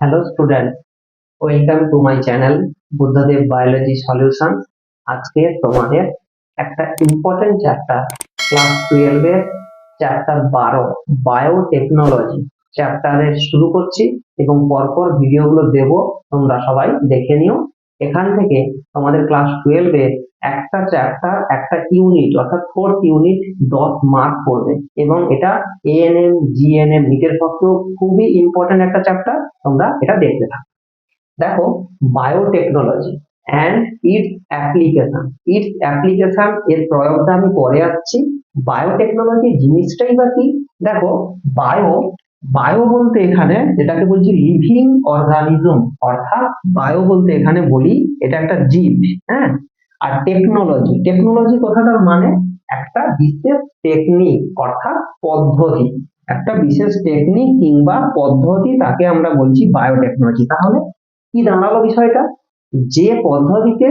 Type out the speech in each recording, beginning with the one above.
Hello student welcome to my channel Buddhadeb biology solution আজকে তোমাদের একটা ইম্পর্টেন্ট চ্যাপ্টার ক্লাস টুয়েলভের চ্যাপ্টার বারো বায়োটেকনোলজি চ্যাপ্টারে শুরু করছি এবং পরপর ভিডিওগুলো দেব। তোমরা সবাই দেখে নিও। এখান থেকে তোমাদের ক্লাস টুয়েলভে একটা চ্যাপ্টার একটা ইউনিট অর্থাৎ ফোর্থ ইউনিট দশ মার্ক পড়বে এবং এটা এএনএম জিএনএম নিটের পক্ষেও খুবই ইম্পর্টেন্ট একটা চ্যাপ্টার তোমরা এটা দেখতে থাকো। দেখো biotechnology and its application its application এর প্রয়োগটা আমি পরে আসছি। বায়োটেকনোলজি জিনিসটাই বা কি? দেখো বায়ো বায়ো বলতে এখানে যেটাকে বলছি লিভিং অর্গানিজম অর্থাৎ বায়ো বলতে এখানে বলি এটা একটা জীব হ্যাঁ? আর টেকনোলজি টেকনোলজি কথাটার মানে একটা বিশেষ টেকনিক অর্থাৎ পদ্ধতি। একটা বিশেষ টেকনিক কিংবা পদ্ধতি তাকে আমরা বলছি বায়োটেকনোলজি তাহলে কি দাঁড়াল বিষয়টা? যে পদ্ধতিতে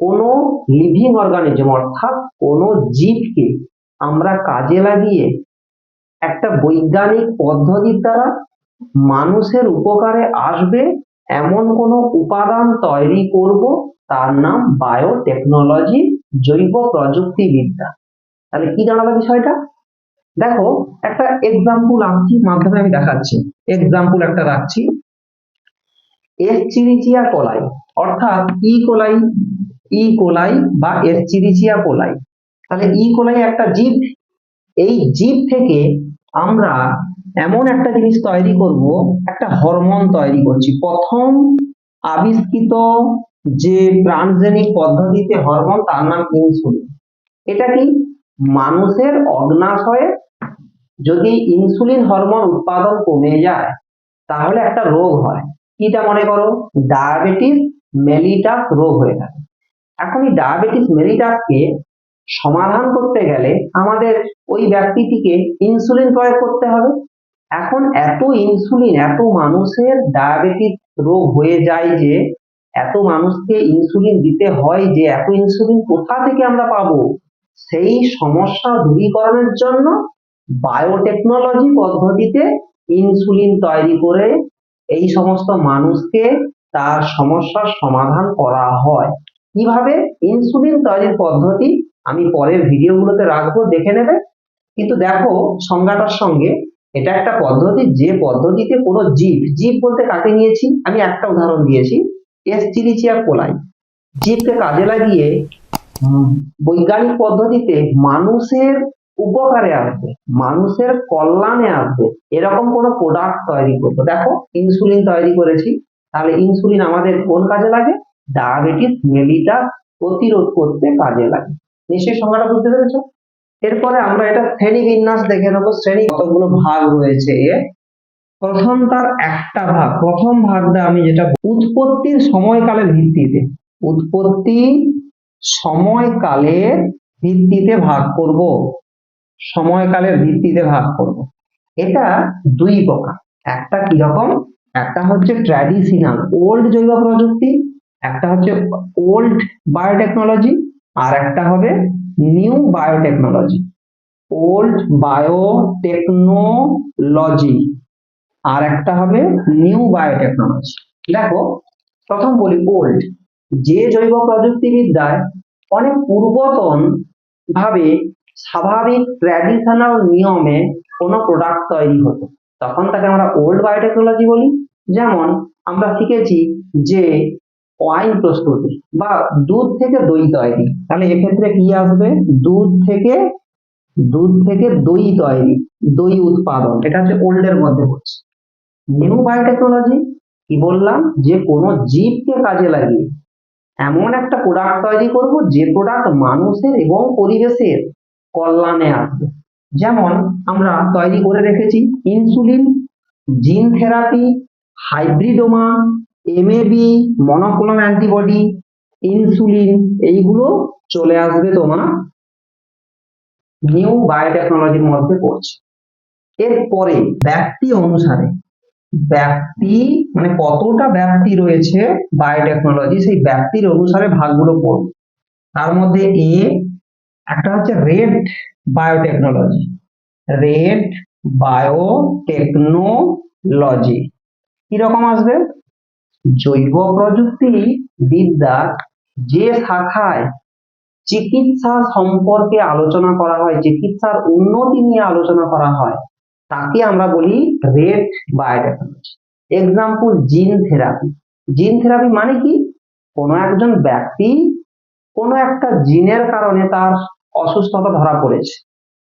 কোনো লিভিং অর্গানিজম অর্থাৎ কোনো জীবকে আমরা কাজে লাগিয়ে একটা বৈজ্ঞানিক পদ্ধতির দ্বারা মানুষের উপকারে আসবে, এমন কোনো উপাদান তৈরি করব তার নাম বায়োটেকনোলজি জৈব প্রযুক্তিবিদ্যা তাহলে কি দাঁড়াল বিষয়টা? দেখো, একটা এক্সাম্পল আনছি মাধ্যমে আমি দেখাচ্ছি। এক্সাম্পল একটা রাখছি। এসচিরিচিয়া কোলাই অর্থাৎ ই কোলাই ই কোলাই বা এসচিরিচিয়া কোলাই তাহলে ই কোলাই একটা জীব। এই জীব থেকে আমরা এমন একটা জিনিস তৈরি করব, একটা হরমোন তৈরি করছি। প্রথম আবিষ্কৃত যে ট্রান্সজেনিক পদ্ধতিতে হরমোন, তার নাম ইনসুলিন এটা কি? মানুষের অগ্নাশয়ে যদি ইনসুলিন হরমোন উৎপাদন কমে যায়, তাহলে একটা রোগ হয়। কিটা মনে করো? ডায়াবেটিস মেলিটাস রোগ হয়ে থাকে। এখন এই ডায়াবেটিস মেলিটাসকে সমাধান করতে গেলে আমাদের ওই ব্যক্তিটিকে ইনসুলিন প্রয়োগ করতে হবে। এখন এত ইনসুলিন এত মানুষের ডায়াবেটিস রোগ হয়ে যায় যে এত মানুষকে ইনসুলিন দিতে হয় যে এত ইনসুলিন কোথা থেকে আমরা পাবো? সেই সমস্যা দূরীকরণের জন্য বায়োটেকনোলজি পদ্ধতিতে ইনসুলিন তৈরি করে এই সমস্ত মানুষকে তার সমস্যার সমাধান করা হয়। কীভাবে? ইনসুলিন তৈরির পদ্ধতি আমি পরের ভিডিওগুলোতে রাখব, দেখে নেবে। কিন্তু দেখো, সংজ্ঞাটার সঙ্গে এটা একটা পদ্ধতি, যে পদ্ধতিতে কোনো জীব জীব বলতে কাকে নিয়েছি? আমি একটা উদাহরণ দিয়েছি। এসচিরিচিয়া কোলাই জীবকে কাজে লাগিয়ে বৈজ্ঞানিক পদ্ধতিতে মানুষের উপকারে আসবে, মানুষের কল্যাণে আসবে। এরকম কোনো প্রোডাক্ট তৈরি করব। দেখো ইনসুলিন তৈরি করেছি। তাহলে ইনসুলিন আমাদের কোন কাজে লাগে? ডায়াবেটিস মেলিটাস প্রতিরোধ করতে কাজে লাগে। নিশ্চয়ই সংজ্ঞাটা বুঝতে পেরেছ? এরপরে আমরা এটা শ্রেণি বিন্যাস দেখে নেব। শ্রেণি কতগুলো ভাগ রয়েছে এর। প্রথম তার একটা ভাগ, প্রথম ভাগটা আমি যেটা উৎপত্তির সময়কালের ভিত্তিতে, উৎপত্তি সময়কালের ভিত্তিতে ভাগ করব, সময়কালের ভিত্তিতে ভাগ করব। এটা দুই প্রকার, একটা কীরকম, একটা হচ্ছে ট্র্যাডিশনাল ওল্ড জৈব প্রযুক্তি, একটা হচ্ছে ওল্ড বায়োটেকনোলজি আর একটা হবে নিউ বায়োটেকনোলজি ওল্ড বায়োটেকনোলজি আর একটা হবে নিউ বায়োটেকনোলজি দেখো, প্রথম বলি ওল্ড যে জৈব প্রযুক্তিবিদ্যায় অনেক পূর্বতন ভাবে স্বাভাবিক ট্র্যাডিশনাল নিয়মে কোনো প্রোডাক্ট তৈরি হতো। তখন তাকে আমরা ওল্ড বায়োটেকনোলজি বলি। যেমন, আমরা শিখেছি যে ওয়াইন প্রস্তুতি বা দুধ থেকে দই তৈরি। তাহলে এক্ষেত্রে কি আসবে? দুধ থেকে দুধ থেকে দই তৈরি, দই উৎপাদন। এটা হচ্ছে ওল্ডের মধ্যে পড়ছে নিউ বায়োটেকনোলজি কি বললাম? যে কোনো জীবকে কাজে লাগিয়ে এমন একটা প্রোডাক্ট তৈরি করব যে প্রোডাক্ট মানুষের এবং পরিবেশের কল্যাণে আসবে। যেমন আমরা তৈরি করে রেখেছি insulin gene therapy hybridoma M A B monoclonal antibody insulin এইগুলো চলে আসবে তোমার নিউ বায়োটেকনোলজির মধ্যে পড়ছে। এরপরে ব্যক্তি অনুসারে ব্যক্তি মানে কতটা ব্যক্তি রয়েছে বায়োটেকনোলজি সেই ব্যক্তির অনুসারে ভাগগুলো পড়ব। তার মধ্যে এ একটা হচ্ছে রেড বায়োটেকনোলজি রেড বায়োটেকনোলজি কীরকম আসবে? জৈব প্রযুক্তি বিদ্যার যে শাখায় চিকিৎসা সম্পর্কে আলোচনা করা হয়, চিকিৎসার উন্নতি নিয়ে আলোচনা করা হয় তাকে আমরা বলি red biotechnology. Example gene therapy gene therapy মানে কি? কোনো একজন ব্যক্তি কোনো একটা জিনের কারণে তার অসুস্থতা ধরা পড়েছে।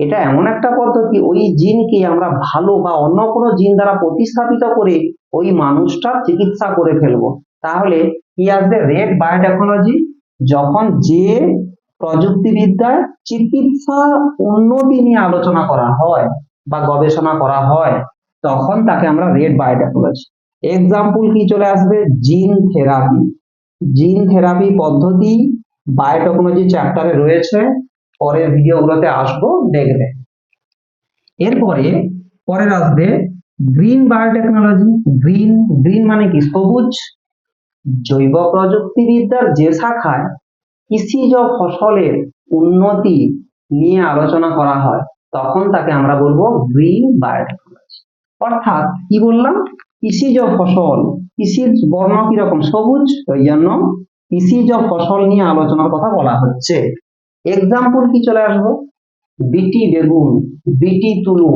এটা এমন একটা পদ্ধতি, ওই জিনকে আমরা ভালো বা অন্য কোনো জিন দ্বারা প্রতিস্থাপিত করে ওই মানুষটার চিকিৎসা করে ফেলব। তাহলে কি আসবে? রেড বায়োটেকনোলজি যখন যে প্রযুক্তিবিদ্যায় চিকিৎসা উন্নতি নিয়ে আলোচনা করা হয় বা গবেষণা করা হয়, তখন তাকে আমরা রেড বায়োটেকনোলজি। এক্সাম্পল কি চলে আসবে? জিন থেরাপি। জিন থেরাপি পদ্ধতি বায়োটেকনোলজি চ্যাপ্টারে রয়েছে, পরের ভিডিওগুলোতে আসব, দেখবে। এরপরে, পরের আসবে গ্রিন বায়োটেকনোলজি। গ্রিন গ্রিন মানে কি? সবুজ জৈব প্রযুক্তিবিদ্যার যে শাখায় কৃষিজ ফসলের উন্নতি নিয়ে আলোচনা করা হয়। তখন তাকে আমরা বলব গ্রিন বায়োটেকনোলজি। অর্থাৎ কি বললাম? কৃষিজ ফসল। কৃষির বর্ণ কীরকম? সবুজ ওই জন্য কৃষিজ ফসল নিয়ে আলোচনার কথা বলা হচ্ছে। এক্সাম্পল কি চলে আসব? বিটি বেগুন বিটি তুলো।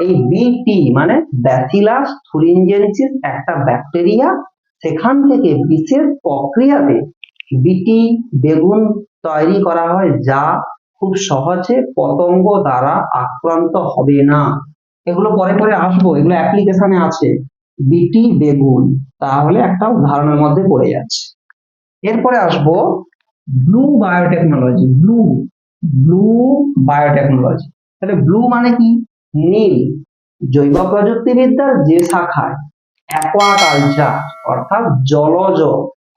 এই বিটি মানে ব্যাসিলাস থুরিনজেন্সিস একটা ব্যাকটেরিয়া সেখান থেকে বিশেষ প্রক্রিয়াতে বিটি বেগুন তৈরি করা হয় যা খুব সহজে পতঙ্গ দ্বারা আক্রান্ত হবে না। এগুলো পরে পরে আসব, এগুলো অ্যাপ্লিকেশনে আছে। বিটি বেগুন, তাহলে একটা উদাহরণের মধ্যে পড়ে যাচ্ছে। এরপরে আসব blue biotechnology, blue blue biotechnology. তাহলে ব্লু মানে কি? নীল, জৈব প্রযুক্তিবিদ্যার যে শাখায় অ্যাকোয়াকালচার অর্থাৎ জলজ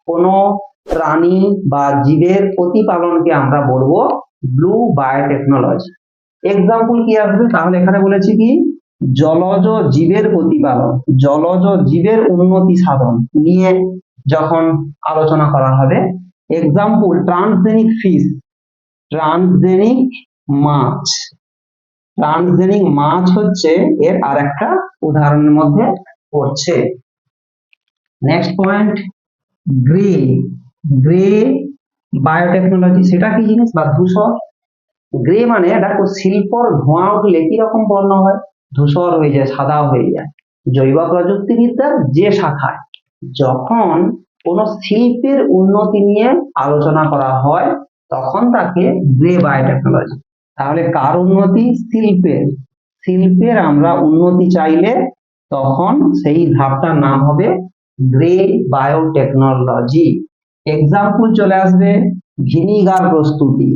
কোনো প্রাণী বা জীবের প্রতিপালনকে আমরা বলব ব্লু বায়োটেকনোলজি এক্সাম্পল কি আসবে? তাহলে এখানে বলেছি কি? জলজ জীবের প্রতিপালন, জলজ জীবের উন্নতি সাধন নিয়ে যখন আলোচনা করা হবে। এক্সাম্পল ট্রান্সজেনিক ফিশ ট্রান্সজেনিক মাছ। ট্রান্সজেনিক মাছ হচ্ছে এর আরেকটা উদাহরণের মধ্যে পড়ছে। Next point grey grey biotechnology সেটা কি জিনিস? বা ধূসর? গ্রে মানে দেখো শিল্পর ধোঁয়া উঠলে কীরকম বর্ণ হয়? ধূসর হয়ে যায়, সাদা হয়ে যায়। জৈব প্রযুক্তিবিদ্যার যে শাখায় যখন কোনো শিল্পের উন্নতি নিয়ে আলোচনা করা হয়, তখন তাকে গ্রে বায়োটেকনোলজি তাহলে কার উন্নতি? শিল্পের। শিল্পের আমরা উন্নতি চাইলে তখন সেই ধাপটার নাম হবে গ্রে বায়োটেকনোলজি এক্সাম্পল চলে আসবে ভিনিগার প্রস্তুতি।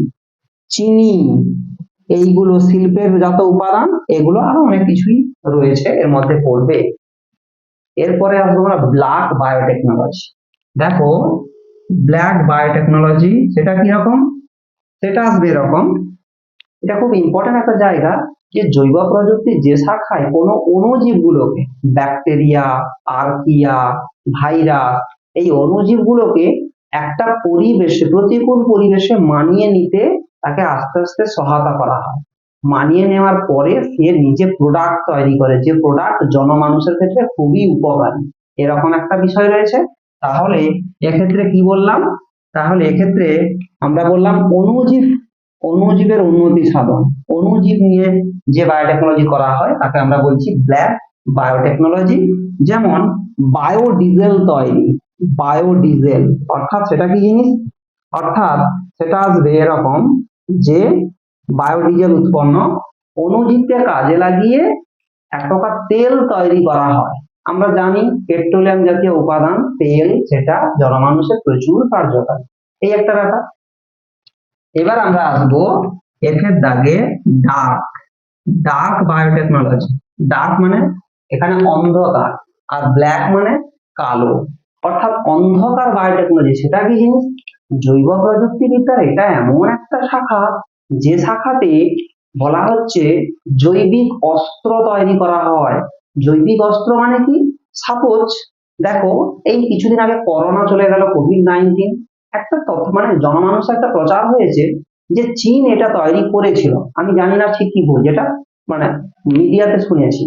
চিনি, এইগুলো শিল্পের যত উপাদান, এগুলো আরও অনেক কিছুই রয়েছে এর মধ্যে পড়বে। এরপরে আসব আমরা ব্ল্যাক বায়োটেকনোলজি দেখো ব্ল্যাক বায়োটেকনোলজি সেটা কীরকম সেটা আসবে এরকম, এটা খুব ইম্পর্টেন্ট একটা জায়গা যে জৈব প্রযুক্তির যে শাখায় কোনো অণুজীবগুলোকে ব্যাকটেরিয়া আর্কিয়া ভাইরাস এই অণুজীবগুলোকে একটা পরিবেশে, প্রতিকূল পরিবেশে মানিয়ে নিতে তাকে আস্তে আস্তে সহায়তা করা হয়। মানিয়ে নেওয়ার পরে সে নিজে প্রোডাক্ট তৈরি করে। যে প্রোডাক্ট জনমানুষের ক্ষেত্রে খুবই উপকারী। এরকম একটা বিষয় রয়েছে। তাহলে এক্ষেত্রে কি বললাম? তাহলে এক্ষেত্রে আমরা বললাম অণুজীব, অণুজীবের উন্নতি সাধন। অণুজীব নিয়ে যে বায়োটেকনোলজি করা হয়, তাকে আমরা বলছি ব্ল্যাক বায়োটেকনোলজি যেমন বায়োডিজেল তৈরি। বায়োডিজেল অর্থাৎ সেটা কি জিনিস? অর্থাৎ সেটা আসবে এরকম যে বায়োডিজেল উৎপন্ন অণুজীবকে কাজে লাগিয়ে এক প্রকার তেল তৈরি করা হয়। আমরা জানি পেট্রোলিয়াম জাতীয় উপাদান, তেল, সেটা জনমানুষের প্রচুর কার্যকারী। এই একটা ব্যাপার। এবার আমরা আসব এফের দাগে ডার্ক ডার্ক বায়োটেকনোলজি ডার্ক মানে এখানে অন্ধকার আর ব্ল্যাক মানে কালো। অর্থাৎ অন্ধকার বায়োটেকনোলজি সেটা কি জিনিস? জৈব প্রযুক্তিবিদ্যার এটা এমন একটা শাখা, যে শাখাতে বলা হচ্ছে জৈবিক অস্ত্র তৈরি করা হয়। জৈবিক অস্ত্র মানে কি? সাপোজ, দেখো, এই কিছুদিন আগে করোনা চলে গেল কোভিড নাইন্টিন একটা তথ্য মানে জনমানুষ একটা প্রচার হয়েছে যে চীন এটা তৈরি করেছিল। আমি জানি না ঠিক কি ভুল, যেটা মানে মিডিয়াতে শুনেছি।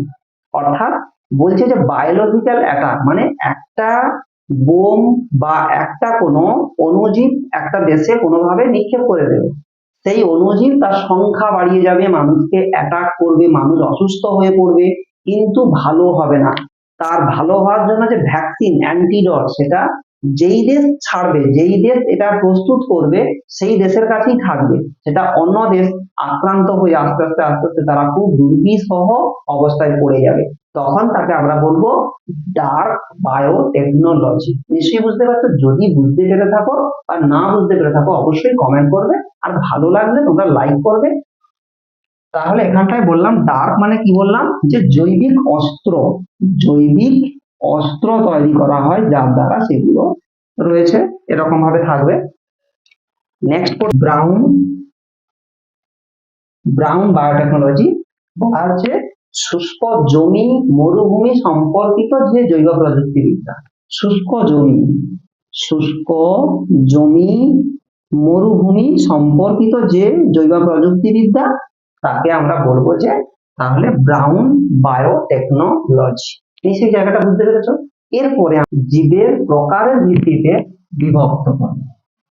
অর্থাৎ বলছে যে বায়োলজিক্যাল অ্যাটাক মানে একটা বোম বা একটা কোনো অনুজীব একটা দেশে কোনোভাবে নিক্ষেপ করে দেবে। সেই অণুজীব তার সংখ্যা বাড়িয়ে যাবে, মানুষকে অ্যাটাক করবে, মানুষ অসুস্থ হয়ে পড়বে, কিন্তু ভালো হবে না। তার ভালো হওয়ার জন্য যে ভ্যাকসিন অ্যান্টিডট সেটা যেই দেশ ছাড়বে, যেই দেশ এটা প্রস্তুত করবে, সেই দেশের কাছেই থাকবে। সেটা অন্য দেশ আক্রান্ত হয়ে আস্তে আস্তে আস্তে আস্তে তারা খুব দুর্বিসহ অবস্থায় পড়ে যাবে। তখন তাকে আমরা বলব ডার্ক বায়োটেকনোলজি নিশ্চয়ই বুঝতে পারছ? যদি বুঝতে পেরে থাকো আর না বুঝতে পেরে থাকো, অবশ্যই কমেন্ট করবে। আর ভালো লাগলে তোমরা লাইক করবে। তাহলে এখানটায় বললাম ডার্ক মানে কি বললাম? যে জৈবিক অস্ত্র, জৈবিক অস্ত্র তৈরি করা হয়, যার দ্বারা সেগুলো রয়েছে, এরকম ভাবে থাকবে। নেক্সট ব্রাউন ব্রাউন বায়োটেকনোলজি হচ্ছে শুষ্ক জমি মরুভূমি সম্পর্কিত যে জৈব প্রযুক্তিবিদ্যা, শুষ্ক জমি শুষ্ক জমি মরুভূমি সম্পর্কিত যে জৈব প্রযুক্তিবিদ্যা, তাকে আমরা বলব যে তাহলে ব্রাউন বায়োটেকনোলজি এই সেই জায়গাটা বুঝতে পেরেছ? এরপরে জীবের প্রকারের ভিত্তিতে বিভক্ত করব।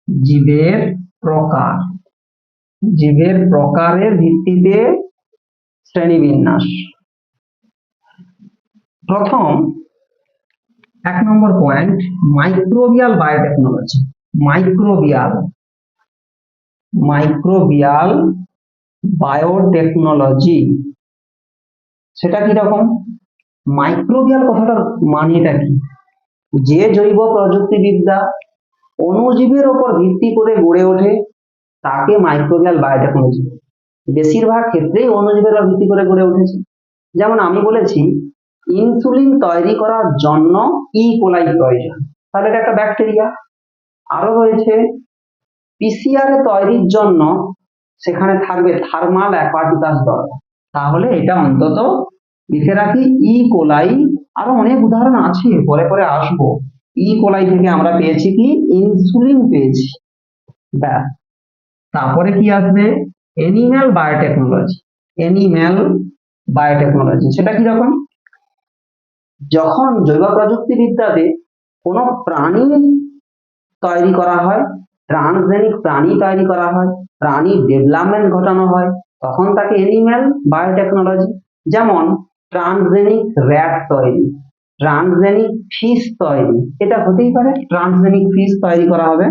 জীবের প্রকার। জীবের প্রকারের ভিত্তিতে শ্রেণীবিন্যাস। প্রথম, এক নম্বর point microbial biotechnology microbial microbial biotechnology সেটা কি রকম? মাইক্রোবিয়াল কথাটার মানেটা কি? যে জৈব প্রযুক্তিবিদ্যা অণুজীবের ওপর ভিত্তি করে গড়ে ওঠে, তাকে মাইক্রোবিয়াল বায়োটেকনোলজি বেশিরভাগ ক্ষেত্রেই অণুজীবের উপর ভিত্তি করে গড়ে উঠেছে। যেমন আমি বলেছি ইনসুলিন তৈরি করার জন্য ই কোলাই প্রয়োজন। তাহলে এটা একটা ব্যাকটেরিয়া আরও রয়েছে পিসিআর তৈরির জন্য সেখানে থাকবে থার্মাল অ্যাপার্টিকাস দরকার তাহলে এটা অন্তত লিখে রাখি ই কোলাই। আরও অনেক উদাহরণ আছে, পরে পরে আসব। ই কোলাই থেকে আমরা পেয়েছি কি? ইনসুলিন পেয়েছি। ব্যাস। তারপরে কি আসবে? Animal biotechnology. Animal biotechnology. সেটা কি রকম? যখন জৈব প্রযুক্তিবিদ্যাতে কোনো প্রাণী তৈরি করা হয়, ট্রান্সজেনিক প্রাণী তৈরি করা হয়, প্রাণীর ডেভেলপমেন্ট ঘটানো হয়, তখন তাকে এনিম্যাল বায়োটেকনোলজি। যেমন ট্রান্সজেনিক র্যাট তৈরি, ট্রান্সজেনিক ফিশ তৈরি। এটা হতেই পারে ট্রান্সজেনিক ফিশ তৈরি করা হবে।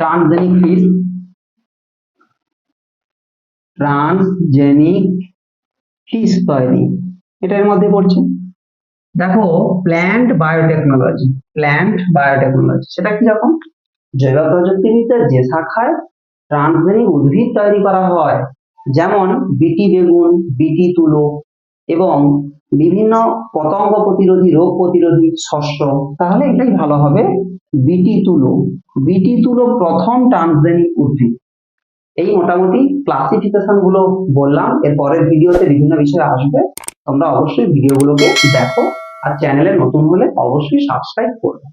ট্রান্সজেনিক ফিশ ট্রান্সজেনিক ফিশ তৈরি। এটার মধ্যে পড়ছে। দেখো, প্ল্যান্ট বায়োটেকনোলজি প্ল্যান্ট বায়োটেকনোলজি, সেটা কি রকম? জৈব প্রযুক্তিবিদ্যার যে শাখায় ট্রান্সজেনিক উদ্ভিদ তৈরি করা হয় যেমন বিটি বেগুন, বিটি তুলো এবং বিভিন্ন পতঙ্গ প্রতিরোধী, রোগ প্রতিরোধী শস্য। তাহলে এটাই ভালো হবে বিটি তুলো। বিটি তুলো প্রথম ট্রান্সজেনিক উদ্ভিদ। এই মোটামুটি ক্লাসিফিকেশনগুলো বললাম। এর পরের ভিডিওতে বিভিন্ন বিষয় আসবে। তোমরা অবশ্যই ভিডিওগুলোকে দেখো আর চ্যানেলে নতুন হলে অবশ্যই সাবস্ক্রাইব করবে।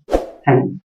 Thank you